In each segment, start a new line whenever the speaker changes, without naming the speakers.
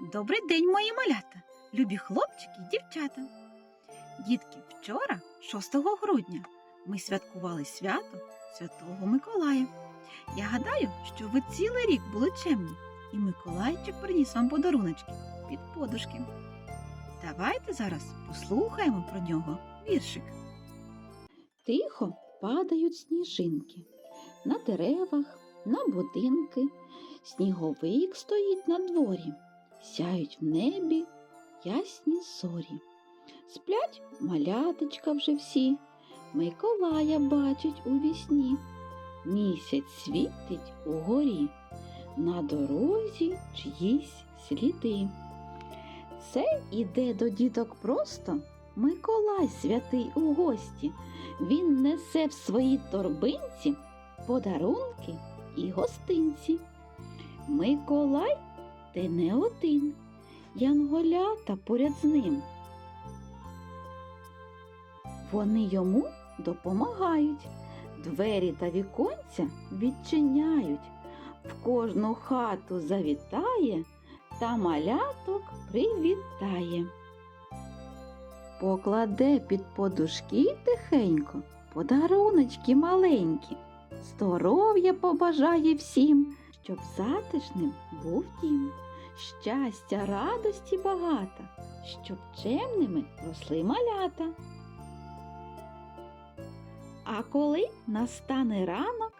Добрий день, мої малята, любі хлопчики і дівчата. Дітки, вчора, 6 грудня, ми святкували свято Святого Миколая. Я гадаю, що ви цілий рік були чемні, і Миколайчик приніс вам подаруночки під подушки. Давайте зараз послухаємо про нього віршик.
Тихо падають сніжинки на деревах, на будинки. Сніговик стоїть на дворі, сяють в небі ясні зорі. Сплять маляточка вже всі, Миколая бачать у вісні. Місяць світить угорі, на дорозі чиїсь сліди. Це іде до діток просто Миколай святий у гості. Він несе в своїй торбинці подарунки і гостинці. Миколай ти не один, янголята поряд з ним. Вони йому допомагають, двері та віконця відчиняють, в кожну хату завітає та маляток привітає. Покладе під подушки тихенько подаруночки маленькі, здоров'я побажає всім, щоб затишним був дім, щастя, радості багато, щоб чемними росли малята. А коли настане ранок,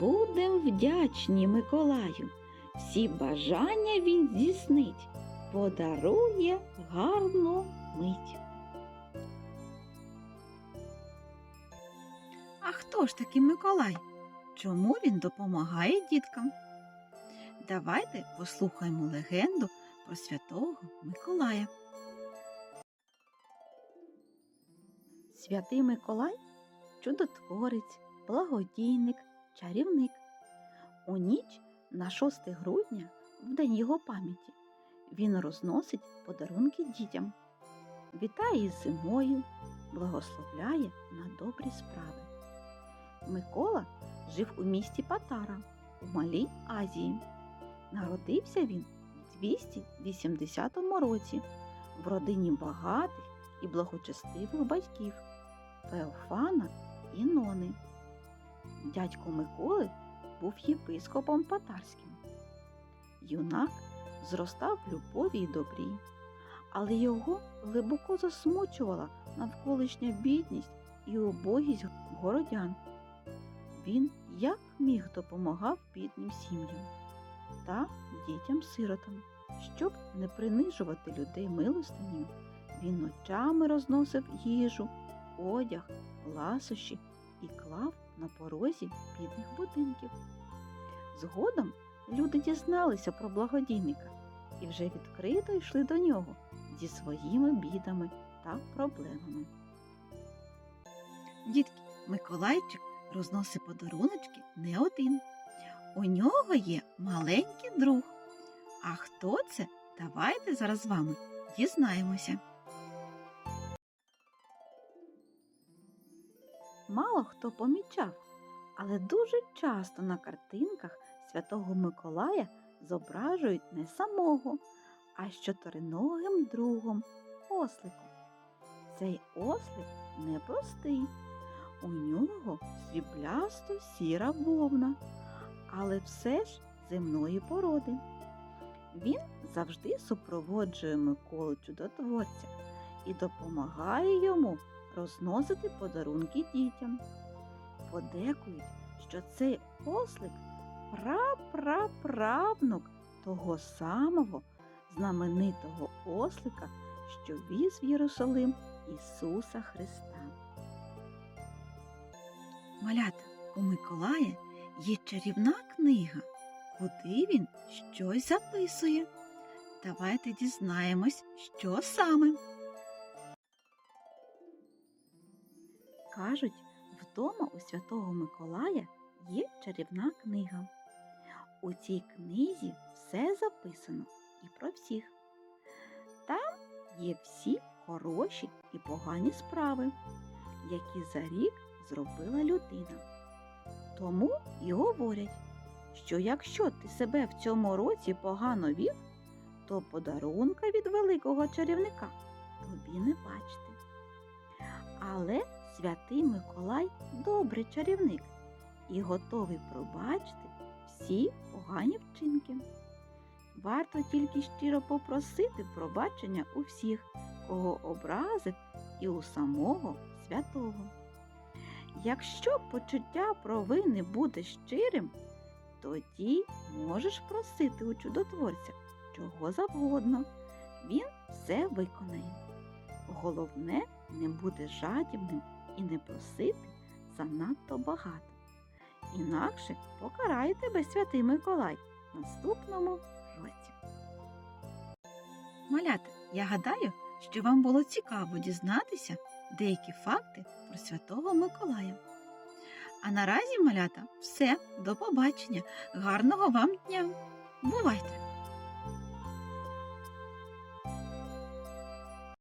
будем вдячні Миколаю. Всі бажання він здійснить, подарує гарну мить.
А хто ж такий Миколай? Чому він допомагає діткам? Давайте послухаємо легенду про святого Миколая. Святий Миколай чудотворець, благодійник, чарівник. У ніч на 6 грудня, в день його пам'яті, він розносить подарунки дітям, вітає із зимою, благословляє на добрі справи. Микола жив у місті Патара у Малій Азії. Народився він в 280 році в родині багатих і благочестивих батьків Феофана і Нони. Дядько Миколи був єпископом Патарським. Юнак зростав в любові й добрі, але його глибоко засмучувала навколишня бідність і убогість городян. Він як міг допомагав бідним сім'ям та дітям-сиротам. Щоб не принижувати людей милостиню, він ночами розносив їжу, одяг, ласощі і клав на порозі бідних будинків. Згодом люди дізналися про благодійника і вже відкрито йшли до нього зі своїми бідами та проблемами. Дітки, Миколайчик розносить подаруночки не один. У нього є маленький друг. А хто це? Давайте зараз з вами дізнаємося. Мало хто помічав, але дуже часто на картинках Святого Миколая зображують не самого, а з чотириногим другом осликом. Цей ослик непростий. У нього сріблясто сіра вовна, але все ж земної породи. Він завжди супроводжує Миколу чудотворця і допомагає йому розносити подарунки дітям. Подекують, що цей ослик прапраправнук того самого знаменитого ослика, що віз в Єрусалим Ісуса Христа. Малята, у Миколая є чарівна книга, куди він щось записує. Давайте дізнаємось, що саме. Кажуть, вдома у Святого Миколая є чарівна книга. У цій книзі все записано і про всіх. Там є всі хороші і погані справи, які за рік зробила людина. Тому й говорять, що якщо ти себе в цьому році погано вів,
то подарунка від великого чарівника тобі не бачити. Але святий Миколай добрий чарівник і готовий пробачити всі погані вчинки. Варто тільки щиро попросити пробачення у всіх, кого образив, і у самого святого. Якщо почуття провини буде щирим, тоді можеш просити у чудотворця чого завгодно. Він все виконає. Головне не бути жадібним і не просити занадто багато. Інакше покарає тебе святий Миколай в наступному році.
Малята, я гадаю, що вам було цікаво дізнатися деякі факти про Святого Миколая. А наразі, малята, все, до побачення. Гарного вам дня! Бувайте!